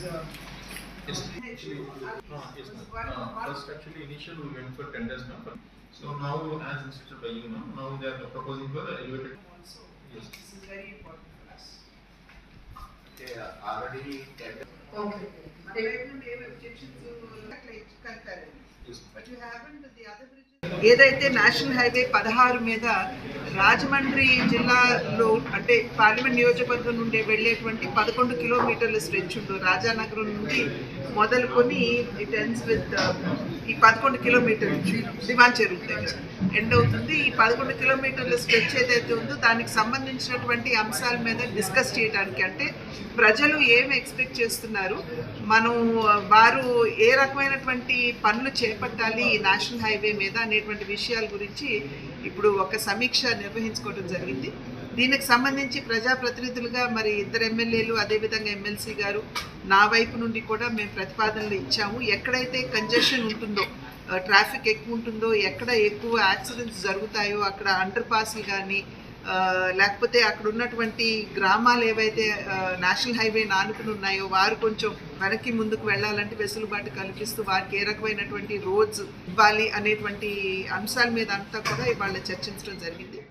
uh, Yes, actually, uh, yes, ma'am. Uh, First, actually, initial we went for tenders, ma'am. but- So now, as instructed by you, ma'am, now they are proposing for the elevated. also, Yes. this is very important for us. they are already tender. Okay. మన వైపు నుండి ఏమి objections అట్లా ఇచ్చి కలిపారండి. Yes. But you haven't the other bridges. ఏదైతే national highway పదహారు మీద రాజమండ్రి జిల్లాలో అంటే పార్లమెంట్ నియోజకవర్గం నుండి వెళ్ళేటువంటి పదకొండు కిలోమీటర్ల స్ట్రెచ్ ఉండు రాజానగరం నుండి మొదలుకొని ఇట్ ఎండ్స్ విత్ ఈ పదకొండు కిలోమీటర్లు దివాన్ చెరువు దగ్గర ఎండ్ అవుతుంది. ఈ పదకొండు కిలోమీటర్ల స్ట్రెచ్ ఏదైతే ఉందో దానికి సంబంధించినటువంటి అంశాల మీద డిస్కస్ చేయడానికి అంటే ప్రజలు ఏమి ఎక్స్పెక్ట్ చేస్తున్నారు? మనం uh, వారు ఏ రకమైనటువంటి పనులు చేపట్టాలి? ఈ నేషనల్ హైవే మీద అనేటువంటి విషయాల గురించి ఇప్పుడు ఒక సమీక్ష నిర్వహించుకోవడం జరిగింది. దీనికి సంబంధించి ప్రజాప్రతినిధులుగా మరి ఇద్దరు ఎమ్మెల్యేలు అదేవిధంగా ఎమ్మెల్సీ గారు నా వైపు నుండి కూడా మేము ప్రతిపాదనలు ఇచ్చాము. ఎక్కడైతే కంజెషన్ ఉంటుందో ట్రాఫిక్ ఎక్కువ ఉంటుందో ఎక్కడ ఎక్కువ యాక్సిడెంట్స్ జరుగుతాయో అక్కడ అండర్ పాస్లు కానీ లేకపోతే అక్కడ ఉన్నటువంటి గ్రామాలు ఏవైతే నేషనల్ హైవే నానుకుని ఉన్నాయో వారు కొంచెం వెనక్కి ముందుకు వెళ్ళాలంటే వెసులుబాటు కల్పిస్తూ వారికి ఏ రకమైనటువంటి రోడ్స్ ఇవ్వాలి అనేటువంటి అంశాల మీద అంతా కూడా ఇవాళ చర్చించడం జరిగింది.